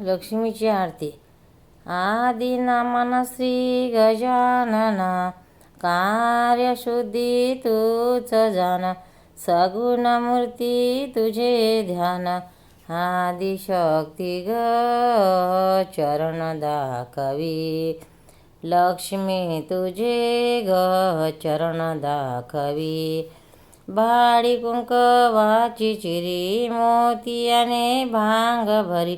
लक्ष्मीची आरती. आदी श्री गजानना कार्यशुद्धी तूच जाण सगुण मूर्ती तुझे ध्यान आदिशक्ती ग चरण दाखवी. लक्ष्मी तुझे ग चरण दाखवी. भाडी कुंकवाची चिरी मोतियाने भांग भरी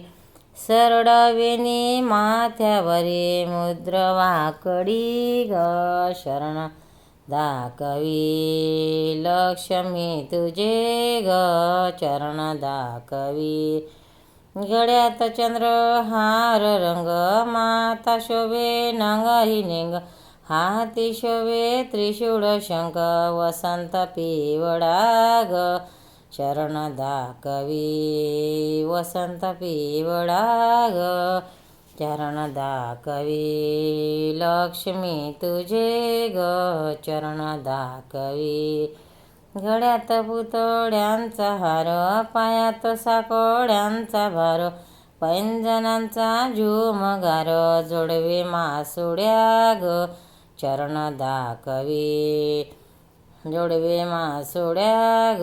सरडविनी माथ्यावरी मुद्र वाकडी ग शरण दाखवी लक्ष्मी तुझे ग चरण दाखवी चंद्र हार रंग माता शोभे नंगाही निंग हाती शोभे त्रिशूळ शंख वसंत पिवडा ग. चरण दाखवी वसंत पिवळा ग चरण दाखवी लक्ष्मी तुझे ग. चरण दाखवी घड्यात पुतळ्यांचा हार पायात साकोड्यांचा भार पैंजनांचा झुमगार जोडवे मासुड्या ग. चरण दाखवी जोडवे मासुड्या ग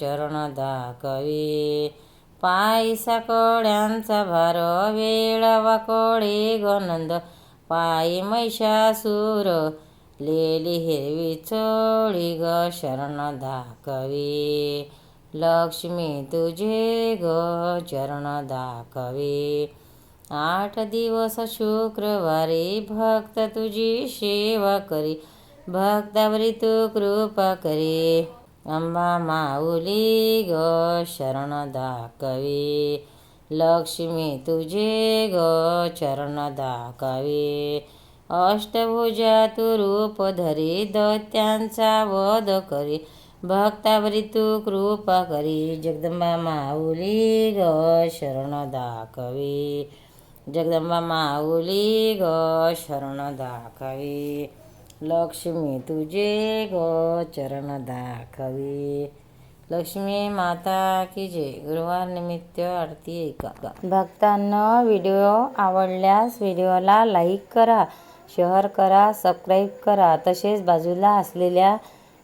चरण दाखवी पायी साकोड्यांचा भार वेळ वाकोडे गनंद पायी महिषासूर लेली हिरवी चोळी ग शरण दाखवी लक्ष्मी तुझे ग चरण दाखवी आठ दिवस शुक्रवारी भक्त तुझी सेवा करी. भक्तावरी तू कृपा करी. अंबा माऊली ग शरण दाखवी. लक्ष्मी तुझे ग चरण दाखवी. अष्टभुजा तू रूप धरी दैत्यांचा वध करी. भक्तावरी तू कृपा करी जगदंबा माऊली ग शरण दाखवी. जगदंबा माऊली ग शरण दाखवी. लक्ष्मी तुझे ग चरण दाखवी. लक्ष्मी माता की जय. गुरुवारनिमित्त आरती ऐका. भक्तांना व्हिडिओ आवडल्यास व्हिडिओला लाईक करा शेअर करा सबस्क्राईब करा. तसेच बाजूला असलेल्या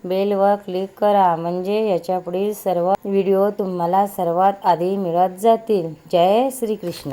बेलवर क्लिक करा म्हणजे याच्यापुढील सर्व व्हिडिओ तुम्हाला सर्वात आधी मिळत जातील. जय श्रीकृष्ण.